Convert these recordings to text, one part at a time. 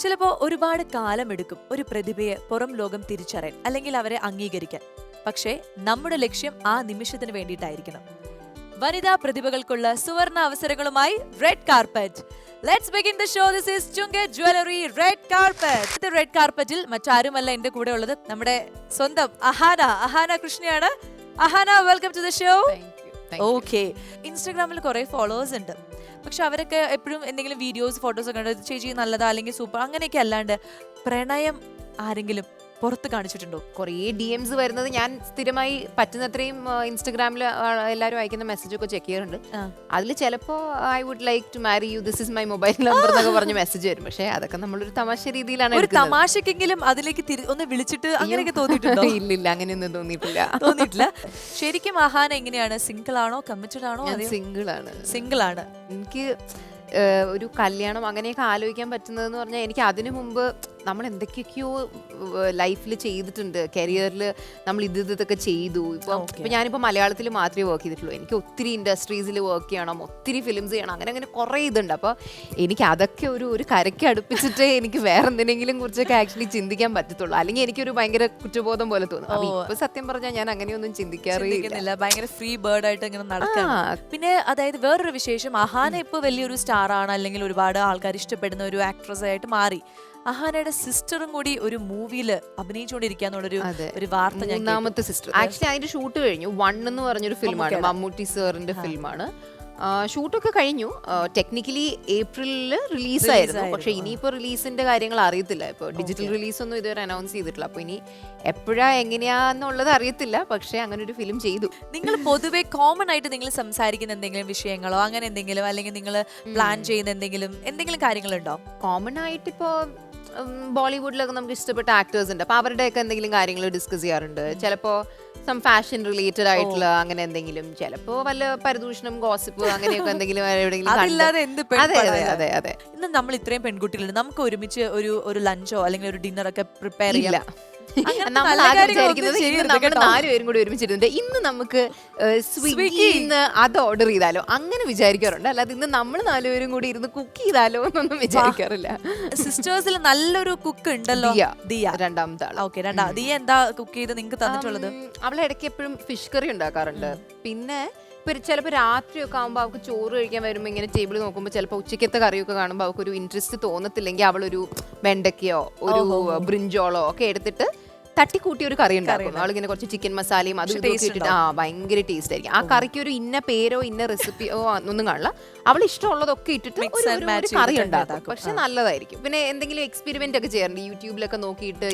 ചിലപ്പോൾ ഒരുപാട് കാലമെടുക്കും ഒരു പ്രതിഭയെ പുറം ലോകം തിരിച്ചറിയാൻ അല്ലെങ്കിൽ അവരെ അംഗീകരിക്കാൻ. പക്ഷേ നമ്മുടെ ലക്ഷ്യം ആ നിമിഷത്തിന് വേണ്ടിയിട്ടായിരിക്കണം. വനിതാ പ്രതിഭകൾക്കുള്ള സുവർണ അവസരങ്ങളുമായി red carpet let's begin the show this is Chungath jewellery red carpet red കാർപ്പറ്റിൽ മറ്റാരുമല്ല എന്റെ കൂടെ ഉള്ളത് നമ്മുടെ സ്വന്തം Ahana Ahana കൃഷ്ണയാണ്. Ahana welcome to the show okay ഇൻസ്റ്റാഗ്രാമിൽ കുറെ ഫോളോവേഴ്സ് ഉണ്ട്. പക്ഷെ അവരൊക്കെ എപ്പോഴും എന്തെങ്കിലും വീഡിയോസ് ഫോട്ടോസ് ഒക്കെ ഉണ്ട് ചേച്ചി നല്ലതാ അല്ലെങ്കിൽ സൂപ്പർ അങ്ങനെയൊക്കെ അല്ലാണ്ട് പ്രണയം ആരെങ്കിലും പുറത്ത് കാണിച്ചിട്ടുണ്ടോ? കുറേ ഡി എംസ് വരുന്നത് ഞാൻ സ്ഥിരമായി പറ്റുന്നത്രയും ഇൻസ്റ്റഗ്രാമിൽ എല്ലാവരും അയക്കുന്ന മെസ്സേജ് ഒക്കെ ചെക്ക് ചെയ്യാറുണ്ട്. അതിൽ ചിലപ്പോൾ I would like to marry you this is my mobile number എന്നൊക്കെ പറഞ്ഞ് മെസ്സേജ് വരും. പക്ഷേ അതൊക്കെ നമ്മളൊരു തമാശ രീതിയിലാണ് ഒരു. തമാശക്കെങ്കിലും അതിലേക്ക് ഒന്ന് വിളിച്ചിട്ട് അങ്ങനെയൊക്കെ തോന്നിയിട്ടുണ്ടോ? ഇല്ല ഇല്ല അങ്ങനെയൊന്നും തോന്നിയിട്ടില്ല. തോന്നിയിട്ടില്ല. ശരിക്കും ആഹാന എങ്ങനെയാണ്? സിംഗിൾ ആണോ കമ്മിറ്റഡ് ആണോ സിംഗിൾ ആണ്. സിംഗിൾ ആണ്. എനിക്ക് ഒരു കല്യാണം അങ്ങനെയൊക്കെ ആലോചിക്കാൻ പറ്റുന്നതെന്ന് പറഞ്ഞാൽ എനിക്ക് അതിനു മുമ്പ് നമ്മൾ എന്തൊക്കെയൊക്കെയോ ലൈഫിൽ ചെയ്തിട്ടുണ്ട്. കരിയറിൽ നമ്മൾ ഇത് ഇതൊക്കെ ചെയ്തു. ഇപ്പം ഇപ്പം ഞാനിപ്പോൾ മലയാളത്തിൽ മാത്രമേ വർക്ക് ചെയ്തിട്ടുള്ളൂ. എനിക്ക് ഒത്തിരി ഇൻഡസ്ട്രീസിൽ വർക്ക് ചെയ്യണം ഒത്തിരി ഫിലിംസ് ചെയ്യണം അങ്ങനെ അങ്ങനെ കുറേ ഇതുണ്ട്. അപ്പോൾ എനിക്ക് അതൊക്കെ ഒരു ഒരു കരയ്ക്ക് അടുപ്പിച്ചിട്ട് എനിക്ക് വേറെ എന്തിനെങ്കിലും കുറിച്ചൊക്കെ ആക്ച്വലി ചിന്തിക്കാൻ പറ്റത്തുള്ളൂ. അല്ലെങ്കിൽ എനിക്കൊരു ഭയങ്കര കുറ്റബോധം പോലെ തോന്നും. ഇപ്പോൾ. സത്യം പറഞ്ഞാൽ ഞാൻ അങ്ങനെയൊന്നും ചിന്തിക്കാറില്ല ഭയങ്കര ഫ്രീ ബേർഡ് ആയിട്ട് ഇങ്ങനെ നടക്കാം പിന്നെ അതായത് വേറൊരു വിശേഷം. അഹാന ഇപ്പോൾ വലിയൊരു സ്റ്റാർ ആണ്. അല്ലെങ്കിൽ ഒരുപാട് ആൾക്കാർ ഇഷ്ടപ്പെടുന്ന ഒരു ആക്ട്രസ് ആയിട്ട് മാറി. അഹാനയുടെ സിസ്റ്ററും കൂടി ഒരു മൂവിയിൽ അഭിനയിച്ചുകൊണ്ടിരിക്കാന്നുള്ളൊരു. ഒരു വാർത്ത ഞാൻ. സിസ്റ്റർ ആക്ച്വലി അതിന്റെ ഷൂട്ട് കഴിഞ്ഞു വൺ എന്ന് പറഞ്ഞൊരു ഫിലിമാണ്. മമ്മൂട്ടി സാറിന്റെ ഫിലിമാണ് ഷൂട്ടൊക്കെ കഴിഞ്ഞു. ടെക്നിക്കലി ഏപ്രിലിൽ റിലീസായിരുന്നു പക്ഷെ ഇനിയിപ്പോൾ റിലീസിന്റെ കാര്യങ്ങൾ അറിയത്തില്ല. ഇപ്പോൾ ഡിജിറ്റൽ റിലീസ് ഒന്നും ഇതുവരെ അനൗൺസ് ചെയ്തിട്ടില്ല. അപ്പോൾ ഇനി എപ്പോഴാ എങ്ങനെയാന്നുള്ളത് അറിയത്തില്ല. പക്ഷേ അങ്ങനെ ഒരു ഫിലിം ചെയ്തു. നിങ്ങൾ പൊതുവെ കോമൺ ആയിട്ട് നിങ്ങൾ സംസാരിക്കുന്ന എന്തെങ്കിലും വിഷയങ്ങളോ അങ്ങനെ എന്തെങ്കിലും അല്ലെങ്കിൽ നിങ്ങൾ പ്ലാൻ ചെയ്യുന്ന എന്തെങ്കിലും എന്തെങ്കിലും കാര്യങ്ങളുണ്ടോ? കോമൺ ആയിട്ട് ഇപ്പോ ബോളിവുഡിലൊക്കെ നമുക്ക് ഇഷ്ടപ്പെട്ട ആക്ടേഴ്സ് ഉണ്ട്. അപ്പോൾ അവരുടെയൊക്കെ എന്തെങ്കിലും കാര്യങ്ങൾ ഡിസ്കസ് ചെയ്യാറുണ്ട്. ചിലപ്പോ സം ഫാഷൻ റിലേറ്റഡ് ആയിട്ടുള്ള അങ്ങനെ എന്തെങ്കിലും. ചിലപ്പോ വല്ല പരദൂഷണം ഗോസിപ്പ് അങ്ങനെയൊക്കെ എന്തെങ്കിലും എവിടെയെങ്കിലും കണ്ട്. അതില്ലാതെ എന്ത് അതെ അതെ അതെ അതെ. ഇന്ന് നമ്മൾ ഇത്രയും പെൺകുട്ടികളുണ്ട്. നമുക്ക് ഒരുമിച്ച് ഒരു ഒരു ലഞ്ചോ അല്ലെങ്കിൽ ഒരു ഡിന്നർ ഒക്കെ പ്രിപ്പയർ ചെയ്യാം. നമ്മൾ ചെയ്യരുത് നമ്മൾ. നാലുപേരും കൂടി ഒരുമിച്ചിരുന്നുണ്ട് ഇന്ന് നമുക്ക് സ്വിഗ്ഗി ഇന്ന് അത് ഓർഡർ ചെയ്താലോ? അങ്ങനെ വിചാരിക്കാറുണ്ട്. അല്ലാതെ ഇന്ന് നമ്മൾ നാലുപേരും കൂടി ഇരുന്ന് കുക്ക് ചെയ്താലോ എന്നൊന്നും വിചാരിക്കാറില്ല. സിസ്റ്റേഴ്സിൽ നല്ലൊരു കുക്ക് ഉണ്ടല്ലോ. ദിയ. രണ്ടാമത്തെ ആൾ ഓക്കെ രണ്ടാ ദിയ എന്താ കുക്ക് ചെയ്ത് നിങ്ങൾക്ക് തന്നിട്ടുള്ളത്? അവളെ ഇടയ്ക്ക് എപ്പോഴും ഫിഷ് കറി ഉണ്ടാക്കാറുണ്ട്. പിന്നെ ഇപ്പൊ ചിലപ്പോൾ രാത്രിയൊക്കെ ആകുമ്പോൾ അവൾക്ക് ചോറ് കഴിക്കാൻ വരുമ്പോൾ ഇങ്ങനെ ടേബിൾ നോക്കുമ്പോൾ ചിലപ്പോൾ ഉച്ചക്കത്തെ കറിയൊക്കെ കാണുമ്പോൾ അവൾക്ക് ഒരു ഇൻട്രസ്റ്റ് തോന്നത്തില്ലെങ്കിൽ അവളൊരു വെണ്ടയ്ക്കയോ ഒരു ബ്രിഞ്ചോളോ ഒക്കെ എടുത്തിട്ട് തട്ടിക്കൂട്ടി ഒരു കറി ഉണ്ടാക്കും. അവളിങ്ങനെ കുറച്ച് ചിക്കൻ മസാലയും അത് ഇട്ടിട്ട് ആ ഭയങ്കര ടേസ്റ്റ് ആയിരിക്കും. ആ കറിക്ക് ഒരു ഇന്ന പേരോ ഇന്ന റെസിപ്പിയോ ഒന്നും കാണില്ല. അവൾ ഇഷ്ടമുള്ളതൊക്കെ ഇട്ടിട്ട് ഒരു- കറി ഉണ്ടാക്കും. പക്ഷെ നല്ലതായിരിക്കും. പിന്നെ എന്തെങ്കിലും എക്സ്പെരിമെന്റ് ഒക്കെ ചെയ്യാറുണ്ട്? യൂട്യൂബിലൊക്കെ നോക്കിയിട്ട്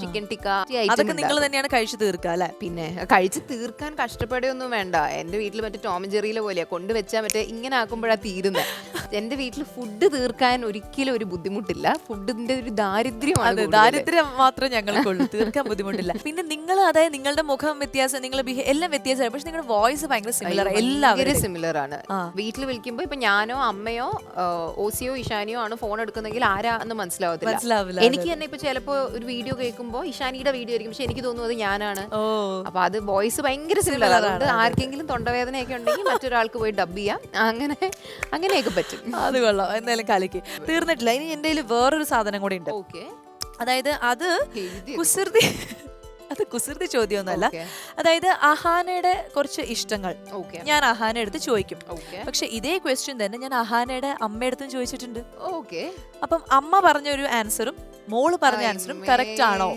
ചിക്കൻ ടിക്ക അതൊക്കെ നിങ്ങൾ തന്നെയാണ് കഴിച്ചു തീർക്കുക അല്ലെ? പിന്നെ കഴിച്ച് തീർക്കാൻ കഷ്ടപ്പെടുകയൊന്നും വേണ്ട. എന്റെ വീട്ടിൽ മറ്റേ ടോം ജെറിയിലെ പോലെയാ. കൊണ്ടുവച്ചാൽ മറ്റേ ഇങ്ങനെ ആക്കുമ്പോഴാ തീരുന്നത് എന്റെ വീട്ടിൽ ഫുഡ് തീർക്കാൻ ഒരിക്കലും ഒരു ബുദ്ധിമുട്ടില്ല. ഫുഡിന്റെ ഒരു ദാരിദ്ര്യമാണ് ദാരിദ്ര്യം മാത്രമേ ഞങ്ങൾക്കുള്ളൂ. തീർക്കാൻ ബുദ്ധിമുട്ടില്ല. പിന്നെ നിങ്ങൾ അതായത് നിങ്ങളുടെ മുഖം വ്യത്യാസം നിങ്ങൾ എല്ലാം വ്യത്യാസമാണ് പക്ഷെ നിങ്ങളുടെ വോയിസ് ഭയങ്കര സിമിലർ എല്ലാവരും സിമിലർ ആണ്. വീട്ടിൽ വിളിക്കുമ്പോ ഇപ്പൊ ഞാനോ അമ്മയോ ഓസിയോ ഇഷാനിയോ ആണ് ഫോൺ എടുക്കുന്നെങ്കിൽ ആരാ എന്ന് മനസ്സിലാവത്തില്ല. മനസ്സിലാവില്ല എനിക്ക് തന്നെ ഇപ്പൊ ചിലപ്പോ ഒരു വീഡിയോ കേൾക്കുമ്പോ ഇഷാനിയുടെ വീഡിയോ ആയിരിക്കും. പക്ഷെ എനിക്ക് തോന്നുന്നത് ഞാനാണ്. അപ്പൊ അത് വോയിസ് ഭയങ്കര സിമിലർ അതുകൊണ്ട് ആണ്, ആർക്കെങ്കിലും തൊണ്ടവേദനയൊക്കെ ഉണ്ടെങ്കിൽ മറ്റൊരാൾക്ക് പോയി ഡബ് ചെയ്യാം. അങ്ങനെ അങ്ങനെയൊക്കെ പറ്റും. അത് കൊള്ളാം. എന്തായാലും കളിക്ക്. തീർന്നിട്ടില്ല. ഇനി എന്റെ വേറൊരു സാധനം കൂടി ഉണ്ട്. ഓക്കെ അതായത് അത് കുസൃതി അത് കുസൃതി ചോദ്യമൊന്നുമല്ല. അതായത് അഹാനയുടെ കുറച്ച് ഇഷ്ടങ്ങൾ. ഞാൻ അഹാന എടുത്ത് ചോദിക്കും. പക്ഷെ ഇതേ ക്വസ്റ്റ്യൻ തന്നെ ഞാൻ അഹാനയുടെ അമ്മയടുത്തും ചോദിച്ചിട്ടുണ്ട്. ഓക്കെ. അപ്പം അമ്മ പറഞ്ഞ ഒരു ആൻസറും മോൾ പറഞ്ഞ ആൻസറും കറക്റ്റ് ആണോ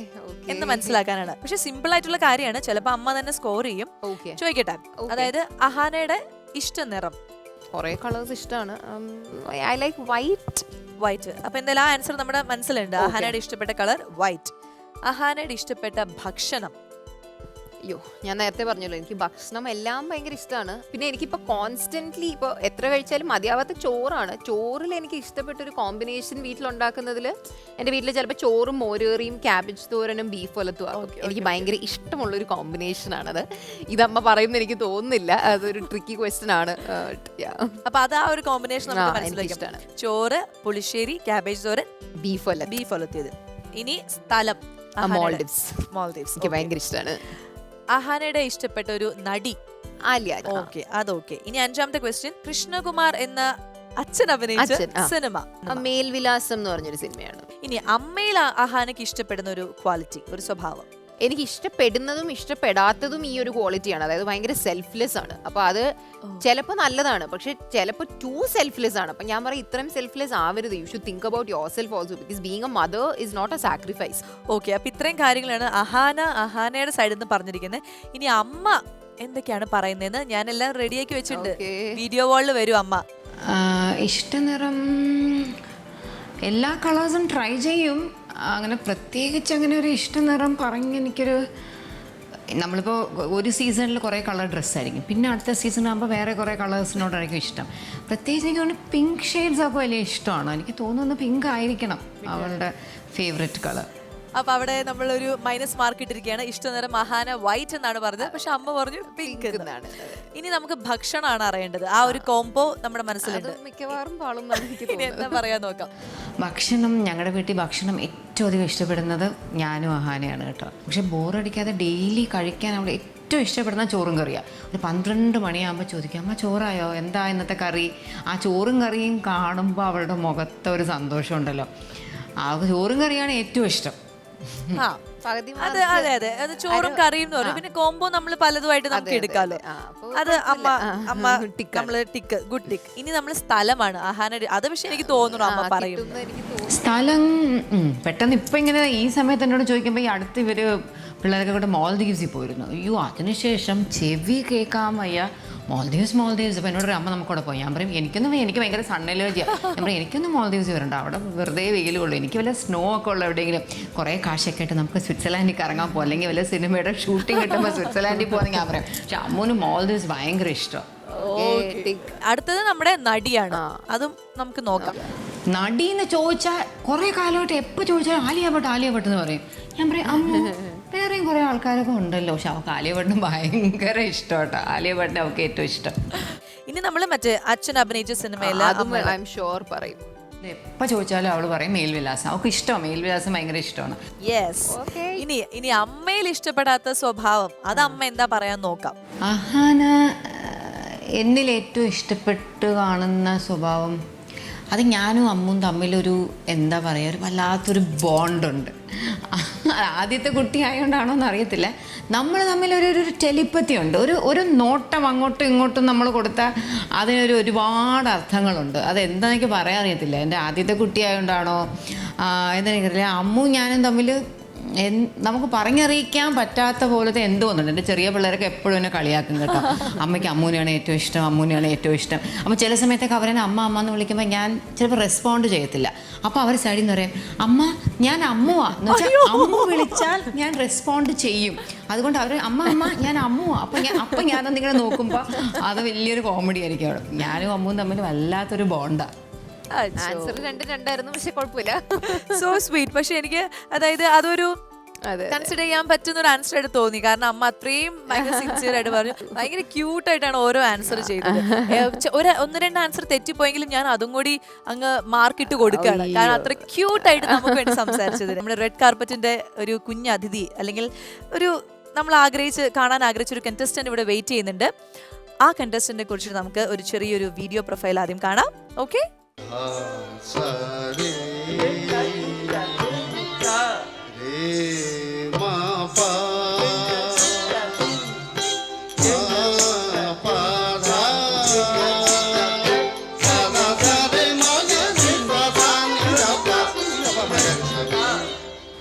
എന്ന് മനസ്സിലാക്കാനാണ്. പക്ഷെ സിമ്പിൾ ആയിട്ടുള്ള കാര്യമാണ്. ചിലപ്പോ അമ്മ തന്നെ സ്കോർ ചെയ്യും. ചോദിക്കട്ടെ. അതായത് അഹാനയുടെ ഇഷ്ട നിറം കുറെ കളേഴ്സ് ഇഷ്ടമാണ് ഐ ലൈക്ക് വൈറ്റ് വൈറ്റ് അപ്പോൾ എന്തായാലും ആ ആൻസർ നമ്മുടെ മനസ്സിലുണ്ട്. അഹാനയുടെ ഇഷ്ടപ്പെട്ട കളർ വൈറ്റ് അഹാനയുടെ ഇഷ്ടപ്പെട്ട ഭക്ഷണം. അയ്യോ ഞാൻ നേരത്തെ പറഞ്ഞല്ലോ എനിക്ക് ഭക്ഷണം എല്ലാം ഭയങ്കര ഇഷ്ടമാണ് പിന്നെ എനിക്കിപ്പോൾ കോൺസ്റ്റന്റ്ലി ഇപ്പോൾ എത്ര കഴിച്ചാലും മതിയാവാത്ത ചോറാണ്. ചോറിൽ എനിക്ക് ഇഷ്ടപ്പെട്ട ഒരു കോമ്പിനേഷൻ വീട്ടിലുണ്ടാക്കുന്നതിൽ എന്റെ വീട്ടിൽ ചിലപ്പോൾ ചോറും മോരേറിയും ക്യാബേജ് തോരനും ബീഫ് ഒലത്തും എനിക്ക് ഭയങ്കര ഇഷ്ടമുള്ളൊരു കോമ്പിനേഷനാണത് ഇതമ്മ പറയുന്നത് എനിക്ക് തോന്നുന്നില്ല. അതൊരു ട്രിക്കി ക്വസ്റ്റ്യൻ ആണ്. അപ്പോൾ അത് ആ ഒരു കോമ്പിനേഷൻ നമുക്ക് ആ, ചോറ് പുളിശ്ശേരി ക്യാബേജ് തോരൻ ബീഫ് ഒല ബീഫ് ഒലത്തിയത് ഇനി സ്ഥലം. മോൾഡീവ്സ് മോൾഡീവ്സ് എനിക്ക്. ഭയങ്കര ഇഷ്ടമാണ് അഹാനയുടെ ഇഷ്ടപ്പെട്ട ഒരു നടി. ആലിയ ഓക്കെ അതോക്കെ ഇനി അഞ്ചാമത്തെ ക്വസ്റ്റ്യൻ കൃഷ്ണകുമാർ എന്ന അച്ഛൻ അഭിനയിച്ച സിനിമ. മേൽവിലാസം എന്ന് പറഞ്ഞൊരു സിനിമയാണ്. ഇനി അമ്മയിൽ അഹാനയ്ക്ക് ഇഷ്ടപ്പെടുന്ന ഒരു ക്വാളിറ്റി ഒരു സ്വഭാവം. എനിക്ക് ഇഷ്ടപ്പെടുന്നതും ഇഷ്ടപ്പെടാത്തതും ഈ ഒരു ക്വാളിറ്റിയാണ് അതായത് ഭയങ്കര സെൽഫ്ലെസ് ആണ്. അപ്പോൾ അത് ചിലപ്പോൾ നല്ലതാണ്. പക്ഷെ ചിലപ്പോൾ ടു സെൽഫ്ലെസ് ആണ്. അപ്പൊ ഞാൻ പറയും ഇത്രയും സെൽഫ്ലെസ് ആവരുത്. You should think about yourself also because being a mother is not a sacrifice okay അപ്പൊ ഇത്രയും കാര്യങ്ങളാണ് അഹാന അഹാനയുടെ സൈഡിൽ നിന്ന് പറഞ്ഞിരിക്കുന്നത് ഇനി അമ്മ എന്തൊക്കെയാണ് പറയുന്നതെന്ന് ഞാനെല്ലാം റെഡിയാക്കി വെച്ചിട്ടുണ്ട്. വീഡിയോ വാളിൽ വരും അമ്മ. ഇഷ്ടനിറം എല്ലാ കളേഴ്സും ട്രൈ ചെയ്യും. അങ്ങനെ പ്രത്യേകിച്ച് അങ്ങനെ ഒരു ഇഷ്ട നിറം പറഞ്ഞ് എനിക്കൊരു നമ്മളിപ്പോൾ ഒരു സീസണിൽ കുറേ കളർ ഡ്രസ്സായിരിക്കും പിന്നെ അടുത്ത സീസൺ ആകുമ്പോൾ വേറെ കുറേ കളേഴ്സിനോടായിരിക്കും ഇഷ്ടം. പ്രത്യേകിച്ച് എനിക്ക് തോന്നുന്നു പിങ്ക് ഷെയ്ഡ്സ് ഒക്കെ വലിയ ഇഷ്ടമാണ്? എനിക്ക് തോന്നുന്നു പിങ്ക് ആയിരിക്കണം അവളുടെ ഫേവറേറ്റ് കളർ. അപ്പൊ അവിടെ നമ്മൾ ഒരു മൈനസ് മാർക്ക് ഇട്ടിരിക്കുകയാണ്. ഇഷ്ടനിറം മഹാന വൈറ്റ് എന്നാണ് പറഞ്ഞത്. പക്ഷെ അമ്മ പറഞ്ഞു പിങ്ക് എന്നാണ്. ഇനി നമുക്ക് ഭക്ഷണമാണ് അറിയേണ്ടത്. ആ ഒരു കോംബോ നമ്മുടെ മനസ്സിലുണ്ട്. മിക്കവാറും ഇനി എന്താ പറയാൻ നോക്കാം. ഭക്ഷണം ഞങ്ങളുടെ വീട്ടിൽ ഭക്ഷണം ഏറ്റവും അധികം ഇഷ്ടപ്പെടുന്നത് ഞാനും അഹാനയാണ് കേട്ടോ. പക്ഷെ ബോറടിക്കാതെ ഡെയിലി കഴിക്കാൻ അവിടെ ഏറ്റവും ഇഷ്ടപ്പെടുന്ന ചോറും കറിയാണ് ഒരു പന്ത്രണ്ട് മണിയാകുമ്പോൾ ചോദിക്കാം അമ്മ ചോറായോ? എന്താ ഇന്നത്തെ കറി? ആ ചോറും കറിയും കാണുമ്പോൾ അവളുടെ മുഖത്തെ ഒരു സന്തോഷമുണ്ടല്ലോ. ആ ചോറും കറിയാണ് ഏറ്റവും ഇഷ്ടം. ആ പകുതി അത് അതെ അതെ. അത് ചോറും കറിയും എന്ന് പറയും. പിന്നെ കോംബോ നമ്മൾ പലതുമായിട്ട് നമുക്ക് എടുക്കാമല്ലോ അത്. അമ്മ അമ്മ നമ്മൾ ടിക്ക് ഗുഡ് ടിക്ക്. ഇനി നമ്മൾ സ്ഥലമാണ്. ആഹാന അത് പക്ഷെ എനിക്ക് തോന്നുന്നു അമ്മ പറയും. സ്ഥലം പെട്ടെന്ന് ഇപ്പൊ ഇങ്ങനെ ഈ സമയത്ത് എന്നോട് ചോദിക്കുമ്പോ ഈ അടുത്ത് ഇവർ പിള്ളേരൊക്കെ കൂടെ മോൾദീവ്സിൽ പോയിരുന്നു. അയ്യോ അതിനുശേഷം ചെവി കേൾക്കാൻ വയ്യ. മോൾദീവ്സ് മോൾദീവ്സ് അപ്പോൾ എന്നോട് അമ്മ നമുക്കവിടെ പോയി. ഞാൻ പറയും എനിക്കൊന്നും എനിക്ക് ഭയങ്കര സൺ അലർജിയാണ് ഞാൻ പറയും എനിക്കൊന്നും മോൾദീവ്സ് വരണ്ട. അവിടെ വെറുതെ വെയിലുള്ളൂ. എനിക്ക് വല്ല സ്നോ ഒക്കെ ഉള്ള എവിടെയെങ്കിലും. കുറേ കാശൊക്കെ ആയിട്ട് നമുക്ക് സ്വിറ്റ്സർലാൻഡിൽ കറങ്ങാൻ പോകും അല്ലെങ്കിൽ വല്ല സിനിമയുടെ ഷൂട്ടിംഗ് കിട്ടുമ്പോൾ സ്വിറ്റ്സർലാൻഡിൽ പോകുന്ന ഞാൻ പറയാം. പക്ഷെ അമ്മൂന് മോൾദീവ്സ് ഭയങ്കര ഇഷ്ടം. അടുത്തത് നമ്മുടെ നടിയാണ്. അതും നമുക്ക് നോക്കാം. നടി എന്ന് ചോദിച്ചാൽ കുറേ കാലമായിട്ട് എപ്പോൾ ചോദിച്ചാലും ആലിയ ഭട്ട് ആലിയ ഭട്ട് എന്ന് പറയും. ഞാൻ പറയും അമ്മ വേറെയും കുറേ ആൾക്കാരൊക്കെ ഉണ്ടല്ലോ. പക്ഷെ അവൾക്ക് ആലിയ ഭട്ടിന് ഭയങ്കര ഇഷ്ടം കേട്ടോ ആലിയ ഭട്ടിന് അവൾക്ക് ഏറ്റവും ഇഷ്ടം. ഇനി നമ്മൾ മറ്റേ അച്ഛൻ അഭിനയിച്ച സിനിമയിൽ അതും ഐ എം ഷുവർ പറയും. എപ്പോൾ ചോദിച്ചാലും അവൾ പറയും മേൽവിലാസം. അവൾക്ക് ഇഷ്ടമാണ് മേൽവിലാസം ഭയങ്കര ഇഷ്ടമാണ്. യെസ് ഇനി ഇനി അമ്മയിൽ ഇഷ്ടപ്പെടാത്ത സ്വഭാവം. അത് അമ്മ എന്താ പറയാൻ നോക്കാം? അഹാന എന്നിൽ ഏറ്റവും ഇഷ്ടപ്പെട്ട് കാണുന്ന സ്വഭാവം. അത് ഞാനും അമ്മും തമ്മിലൊരു എന്താ പറയുക ഒരു വല്ലാത്തൊരു ബോണ്ടുണ്ട് ആദ്യത്തെ കുട്ടി ആയതുകൊണ്ടാണോ എന്ന് അറിയത്തില്ല. നമ്മൾ തമ്മിൽ ഒരു ഒരു ടെലിപ്പത്തി ഉണ്ട് ഒരു ഒരു നോട്ടം അങ്ങോട്ടും ഇങ്ങോട്ടും നമ്മൾ കൊടുത്താൽ അതിനൊരു ഒരുപാട് അർത്ഥങ്ങളുണ്ട്. അത് എന്താണെനിക്ക് പറയാൻ അറിയത്തില്ല എന്റെ ആദ്യത്തെ കുട്ടി ആയതുകൊണ്ടാണോ എന്താണെനിക്കറിയില്ല അമ്മും ഞാനും തമ്മിൽ നമുക്ക് പറഞ്ഞറിയിക്കാൻ പറ്റാത്ത പോലത്തെ എന്തോ ഒന്നുണ്ട്. എന്റെ ചെറിയ പിള്ളേരൊക്കെ എപ്പോഴും എന്നെ കളിയാക്കും കേട്ടോ. അമ്മയ്ക്ക് അമ്മൂനെയാണ് ഏറ്റവും ഇഷ്ടം അമ്മൂനെയാണ് ഏറ്റവും ഇഷ്ടം. അപ്പോൾ ചില സമയത്തൊക്കെ അവരെന്നെ അമ്മ അമ്മ എന്ന് വിളിക്കുമ്പോൾ ഞാൻ ചിലപ്പോൾ റെസ്പോണ്ട് ചെയ്യത്തില്ല. അപ്പോൾ അവർ സൈഡിൽ നിന്ന് പറയും അമ്മ ഞാൻ അമ്മുവാ. എന്ന് വെച്ചാൽ അമ്മ വിളിച്ചാൽ ഞാൻ റെസ്പോണ്ട് ചെയ്യും. അതുകൊണ്ട് അവർ അമ്മ അമ്മ ഞാൻ അമ്മുവാ. അപ്പം ഞാൻ അപ്പം ഞാനത് നിങ്ങളെ നോക്കുമ്പോൾ അത് വലിയൊരു കോമഡി ആയിരിക്കും അവിടെ. ഞാനും അമ്മുവും തമ്മിൽ വല്ലാത്തൊരു ബോണ്ടാണ് ആൻസർ രണ്ടും രണ്ടായിരുന്നു പക്ഷെ കുഴപ്പമില്ല. സോ സ്വീറ്റ് പക്ഷെ എനിക്ക് അതായത് അതൊരു അതെ. കൺസിഡർ ചെയ്യാൻ പറ്റുന്ന ഒരു ആൻസർ ആയിട്ട് തോന്നി. കാരണം അമ്മ അത്രയും ഭയങ്കര സിൻസിയർ ആയിട്ട് പറഞ്ഞു. ഭയങ്കര ക്യൂട്ട് ആയിട്ടാണ് ഓരോ ആൻസർ ചെയ്തത്. ഒരു ഒന്ന് രണ്ട് ആൻസർ തെറ്റിപ്പോയെങ്കിലും ഞാൻ അതും കൂടി അങ്ങ് മാർക്കിട്ട് കൊടുക്കുകയാണ്. കാരണം അത്ര ക്യൂട്ട് ആയിട്ട് നമുക്ക് വേണ്ടി സംസാരിച്ചത്. നമ്മുടെ റെഡ് കാർപ്പറ്റിന്റെ ഒരു കുഞ്ഞ അതിഥി അല്ലെങ്കിൽ ഒരു നമ്മൾ ആഗ്രഹിച്ച് കാണാൻ ആഗ്രഹിച്ച ഒരു കണ്ടസ്റ്റന്റ് ഇവിടെ വെയിറ്റ് ചെയ്യുന്നുണ്ട്. ആ കണ്ടസ്റ്റന്റിനെ കുറിച്ച് നമുക്ക് ഒരു ചെറിയൊരു വീഡിയോ പ്രൊഫൈൽ ആദ്യം കാണാം. ഓക്കെ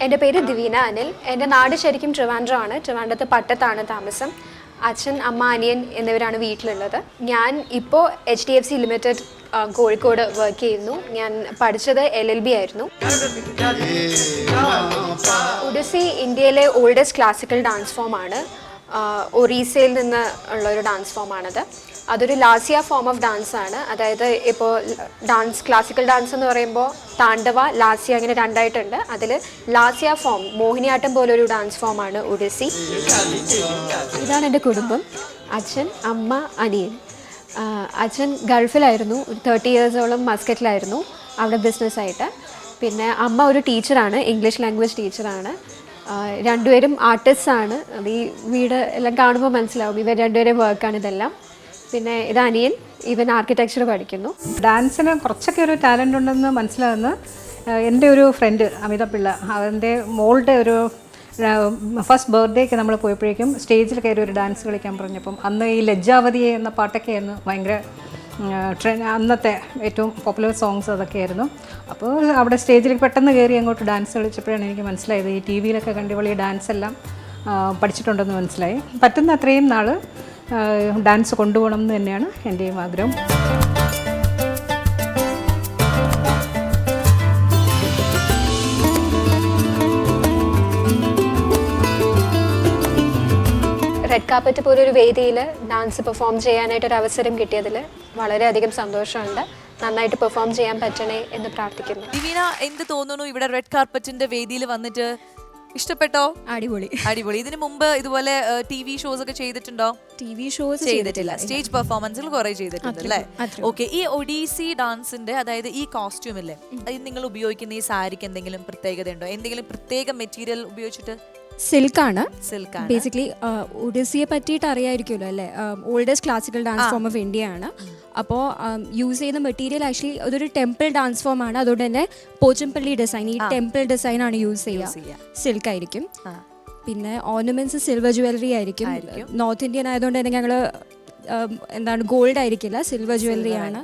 എന്റെ പേര് ദിവീന അനിൽ. എന്റെ നാട് ശരിക്കും ട്രിവാൻഡ്രമാണ്. ട്രിവാൻഡ്രത്ത് പട്ടത്താണ് താമസം. അച്ഛൻ അമ്മ അനിയൻ എന്നിവരാണ് വീട്ടിലുള്ളത്. ഞാൻ ഇപ്പോൾ H D F C limited Kozhikode work ചെയ്യുന്നു. ഞാൻ പഠിച്ചത് എൽ എൽ ബി ആയിരുന്നു. ഒഡിസി ഇന്ത്യയിലെ ഓൾഡസ്റ്റ് ക്ലാസിക്കൽ ഡാൻസ് ഫോം ആണ്. ഒറീസയിൽ നിന്ന് ഉള്ള ഒരു ഡാൻസ് ഫോമാണത് അതൊരു ലാസിയ ഫോം ഓഫ് ഡാൻസ് ആണ്. അതായത് ഇപ്പോൾ ഡാൻസ് ക്ലാസിക്കൽ ഡാൻസ് എന്ന് പറയുമ്പോൾ താണ്ഡവ ലാസിയ അങ്ങനെ രണ്ടായിട്ടുണ്ട്. അതിൽ ലാസിയ ഫോം മോഹിനിയാട്ടം പോലൊരു ഡാൻസ് ഫോമാണ് ഒഡിസി ഇതാണ് എന്റെ കുടുംബം. അച്ഛൻ അമ്മ അനിയൻ. അച്ഛൻ ഗൾഫിലായിരുന്നു ഒരു തേർട്ടി ഇയേഴ്സോളം മസ്കറ്റിലായിരുന്നു അവിടെ ബിസിനസ്സായിട്ട് പിന്നെ അമ്മ ഒരു ടീച്ചറാണ് ഇംഗ്ലീഷ് ലാംഗ്വേജ് ടീച്ചറാണ്. രണ്ടുപേരും ആർട്ടിസ്റ്റാണ് ഈ വീട് എല്ലാം കാണുമ്പോൾ മനസ്സിലാവും ഇവർ രണ്ടുപേരും വർക്കാണ് ഇതെല്ലാം. പിന്നെ ഇത് അനിയൻ ഇവൻ ആർക്കിടെക്ചർ പഠിക്കുന്നു. ഡാൻസിന് കുറച്ചൊക്കെ ഒരു ടാലന്റ് ഉണ്ടെന്ന് മനസ്സിലാകുന്ന എന്റെ ഒരു ഫ്രണ്ട് അമിത പിള്ള അവന്റെ മോളുടെ ഒരു ഫസ്റ്റ് ബർത്ത്ഡേക്ക് നമ്മൾ പോയപ്പോഴേക്കും സ്റ്റേജിൽ കയറി ഒരു ഡാൻസ് കളിക്കാൻ പറഞ്ഞപ്പം അന്ന് ഈ ലജ്ജാവതി എന്ന പാട്ടൊക്കെ ആയിരുന്നു ഭയങ്കര ട്രെൻഡ് അന്നത്തെ ഏറ്റവും പോപ്പുലർ സോങ്സ് അതൊക്കെയായിരുന്നു അപ്പോൾ അവിടെ സ്റ്റേജിൽ പെട്ടെന്ന് കയറി അങ്ങോട്ട് ഡാൻസ് കളിച്ചപ്പോഴാണ് എനിക്ക് മനസ്സിലായത്. ഈ ടി വിയിലൊക്കെ കണ്ടിവളി ഡാൻസ് എല്ലാം പഠിച്ചിട്ടുണ്ടെന്ന് മനസ്സിലായി. പറ്റുന്ന അത്രയും നാൾ ഡാൻസ് കൊണ്ടുപോകണം എന്ന് തന്നെയാണ് എന്റെയും ആഗ്രഹം. കാപ്പറ്റ് പോലെ ഒരു വേദിയിൽ ഡാൻസ് പെർഫോം ചെയ്യാനായിട്ട് ഒരു അവസരം കിട്ടിയതിൽ വളരെയധികം സന്തോഷമുണ്ട്. നന്നായിട്ട് പെർഫോം ചെയ്യാൻ പറ്റണേ എന്ന് പ്രാർത്ഥിക്കുന്നു. ദിവീന എന്ത് തോന്നുന്നു ഇവിടെ റെഡ് കാർപ്പറ്റിന്റെ വേദിയിൽ വന്നിട്ട്? ഇഷ്ടപ്പെട്ടോ? അടിപൊളി. അടിപൊളി. ഇതിനു മുമ്പ് ഇതുപോലെ ടി വി ഷോസ് ഒക്കെ ചെയ്തിട്ടുണ്ടോ? ടി വി ഷോസ് ചെയ്തിട്ടില്ല. സ്റ്റേജ് പെർഫോമൻസുകൾ കുറെ ചെയ്തിട്ടുണ്ട് അല്ലേ ഓക്കെ ഈ ഒഡീസി ഡാൻസിന്റെ അതായത് ഈ കോസ്റ്റ്യൂം ഇല്ലേ അത് നിങ്ങൾ ഉപയോഗിക്കുന്ന ഈ സാരിക്ക് എന്തെങ്കിലും പ്രത്യേകത ഉണ്ടോ എന്തെങ്കിലും പ്രത്യേക മെറ്റീരിയൽ ഉപയോഗിച്ചിട്ട് സിൽക്കാണ്. സിൽക്കാണ്. ബേസിക്കലി ഒഡീസിയെ പറ്റിയിട്ട് അറിയായിരിക്കുമല്ലോ അല്ലേ? Oldest classical dance form of India ആണ്. അപ്പോൾ യൂസ് ചെയ്യുന്ന മെറ്റീരിയൽ ആക്ച്വലി അതൊരു ടെമ്പിൾ ഡാൻസ് ഫോം ആണ്. അതുകൊണ്ട് തന്നെ പോച്ചമ്പള്ളി ഡിസൈൻ ഈ ടെമ്പിൾ ഡിസൈൻ ആണ് യൂസ് ചെയ്യുക. സിൽക്ക് ആയിരിക്കും പിന്നെ ഓർണമെന്റ്സ് സിൽവർ ജുവലറി ആയിരിക്കും. നോർത്ത് ഇന്ത്യൻ ആയതുകൊണ്ട് തന്നെ ഞങ്ങൾ എന്താണ് ഗോൾഡ് ആയിരിക്കില്ല. സിൽവർ ജുവലറി ആണ്.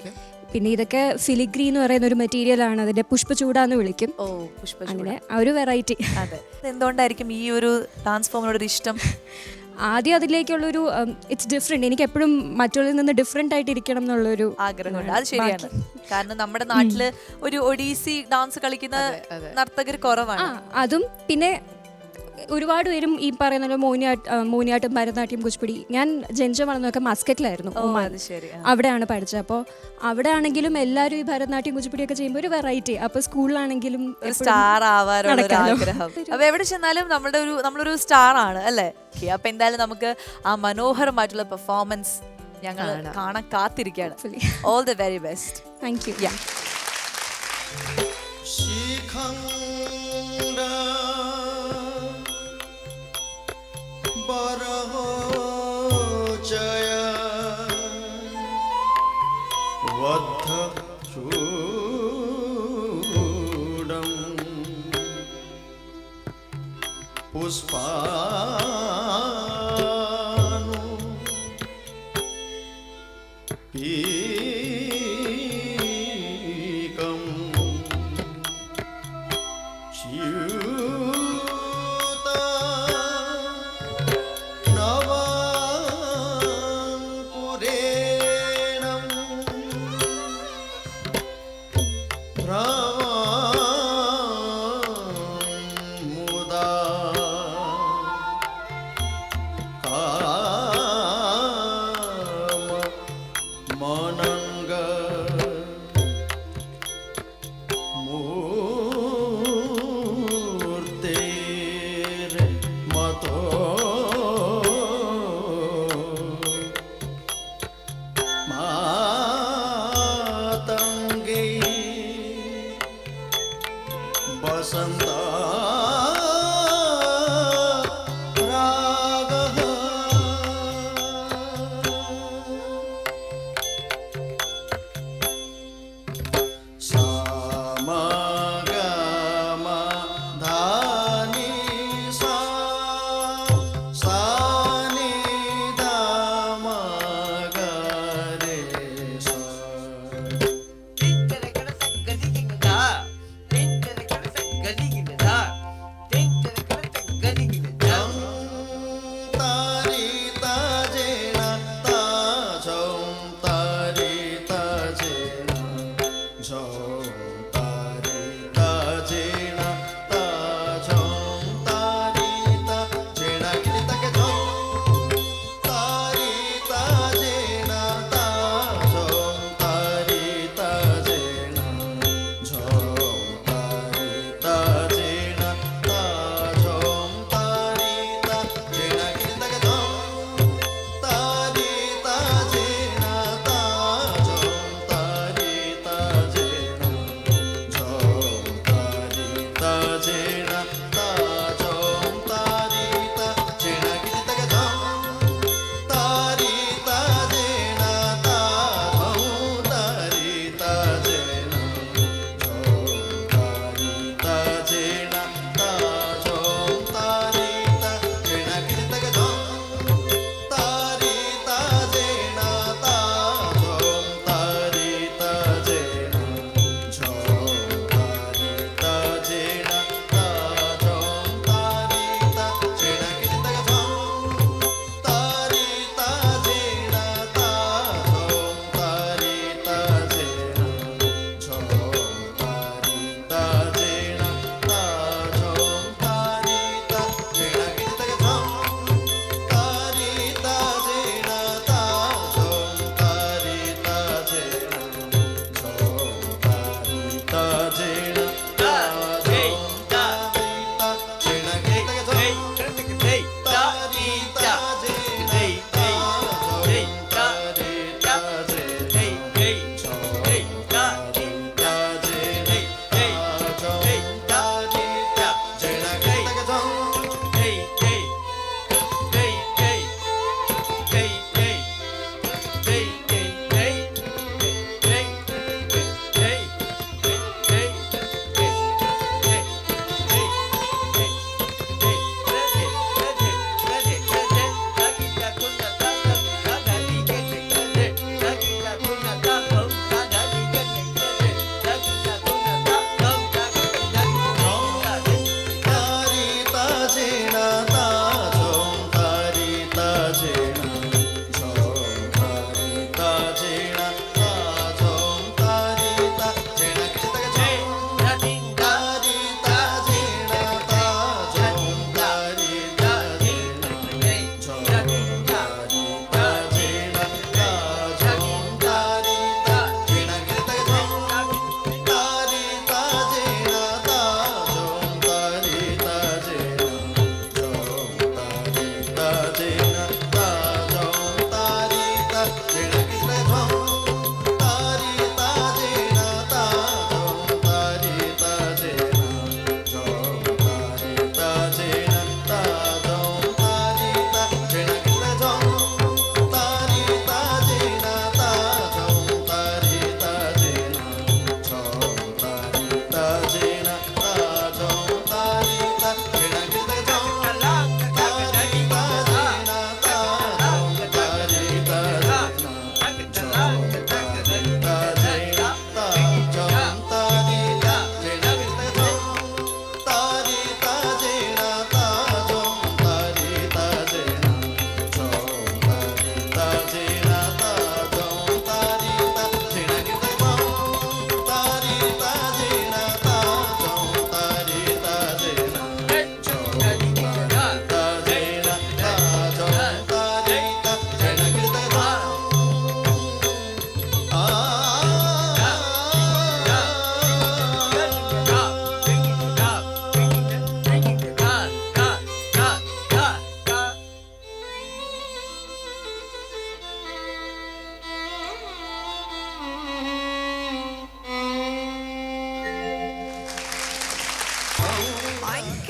പിന്നെ ഇതൊക്കെ ഫിലിഗ്രി എന്ന് പറയുന്ന ഒരു മെറ്റീരിയൽ ആണ്. അതിന്റെ പുഷ്പചൂടാന്ന് വിളിക്കും. ഓ പുഷ്പ അങ്ങനെ ആ ഒരു വെറൈറ്റി അതെ. എന്തുകൊണ്ടായിരിക്കും ഈ ഒരു ട്രാൻസ്ഫോമിനോട് ഫോമിനോട് ഒരു ഇഷ്ടം? ആദ്യം അതിലേക്കുള്ളൊരു ഇറ്റ്സ് ഡിഫറെന്റ് എനിക്ക് എപ്പോഴും മറ്റുള്ളിൽ നിന്ന് ഡിഫറെന്റ് ആയിട്ട് ഇരിക്കണം എന്നുള്ളൊരു ആഗ്രഹമുണ്ട്. അത് ശരിയാണ്. കാരണം നമ്മുടെ നാട്ടിൽ ഒരു ഒഡീസി ഡാൻസ് കളിക്കുന്ന നർത്തകർ കുറവാണ്. അതും പിന്നെ ഒരുപാട് പേരും ഈ പറയുന്ന മോഹിനിയാട്ട് മോഹിനിയാട്ടം ഭരതനാട്യം കുച്ചിപ്പുടി ഞാൻ ജനിച്ച വളർന്നൊക്കെ മസ്കറ്റിലായിരുന്നു അവിടെയാണ് പഠിച്ചത്. അപ്പോൾ അവിടെ ആണെങ്കിലും എല്ലാവരും ഈ ഭരതനാട്യം കുച്ചിപ്പുടിയൊക്കെ ചെയ്യുമ്പോൾ ഒരു വെറൈറ്റി അപ്പോൾ സ്കൂളിലാണെങ്കിലും സ്റ്റാർ ആവാനുള്ള ആഗ്രഹം. അപ്പോൾ എവിടെ ചെന്നാലും നമ്മുടെ ഒരു നമ്മളൊരു സ്റ്റാർ ആണ് അല്ലേ? Okay, അപ്പൊ എന്തായാലും നമുക്ക് ആ മനോഹരമായിട്ടുള്ള പെർഫോമൻസ് ഞങ്ങൾ കാണാൻ കാത്തിരിക്കുകയാണ്. All the very best thank you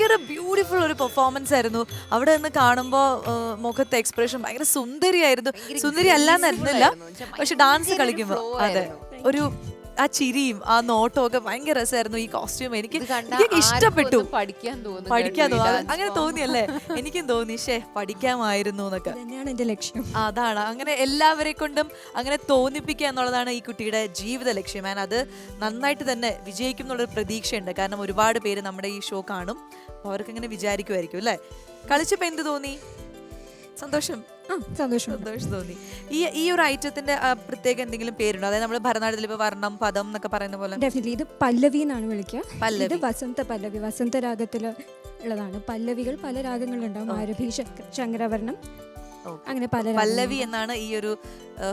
ഭയങ്കര ബ്യൂട്ടിഫുൾ ഒരു പെർഫോമൻസ് ആയിരുന്നു. അവിടെ നിന്ന് കാണുമ്പോൾ മുഖത്തെ എക്സ്പ്രഷൻ ഭയങ്കര സുന്ദരിയായിരുന്നു. സുന്ദരി അല്ലാന്നല്ല പക്ഷെ ഡാൻസ് കളിക്കുമ്പോൾ അതെ. ഒരു ആ ചിരിയും ആ നോട്ടവും ഒക്കെ ഭയങ്കര രസമായിരുന്നു. ഈ കോസ്റ്റ്യൂം എനിക്ക് എനിക്ക് ഇഷ്ടപ്പെട്ടു. പഠിക്കാൻ തോന്നി പഠിക്കാൻ തോന്നുന്നു. അങ്ങനെ തോന്നി തോന്നിയല്ലേ? എനിക്കും തോന്നി ഷേ പഠിക്കാമായിരുന്നു എന്നൊക്കെ. തന്നെയാണ് എന്റെ ലക്ഷ്യം. അതാണ്. അങ്ങനെ എല്ലാവരെ കൊണ്ടും അങ്ങനെ തോന്നിപ്പിക്കുക എന്നുള്ളതാണ് ഈ കുട്ടിയുടെ ജീവിത ലക്ഷ്യം. ആൻഡ് അത് നന്നായിട്ട് തന്നെ വിജയിക്കും എന്നുള്ളൊരു പ്രതീക്ഷയുണ്ട്. കാരണം ഒരുപാട് പേര് നമ്മുടെ ഈ ഷോ കാണും. അപ്പൊ അവർക്ക് ഇങ്ങനെ വിചാരിക്കുമായിരിക്കും അല്ലേ? കളിച്ചപ്പോ എന്ത് തോന്നി? സന്തോഷം. സന്തോഷം. സന്തോഷം തോന്നി. ഈ ഈ ഒരു ഐറ്റത്തിന്റെ പ്രത്യേക എന്തെങ്കിലും പേരുണ്ടോ? അതായത് നമ്മൾ ഭരതനാട്യത്തിൽ ഇപ്പൊ വർണം പദം എന്നൊക്കെ പറയുന്ന പോലെ. ഡെഫിനറ്റ്ലി ഇത് പല്ലവി എന്നാണ് വിളിക്കുക. പല്ലവി. വസന്ത പല്ലവി. വസന്ത രാഗത്തിൽ ഉള്ളതാണ്. പല്ലവികൾ പല രാഗങ്ങളുണ്ടാവും. ആരഭി ശങ്കരവർണം അങ്ങനെ പല പല്ലവി എന്നാണ് ഈ ഒരു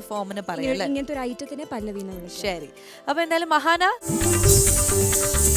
ഫോമിന് പറയുന്നത് ഇങ്ങനത്തെ ഒരു ഐറ്റത്തിനെ പല്ലവി എന്ന് വിളിക്കുക. ശരി. അപ്പൊ എന്തായാലും മഹാന Música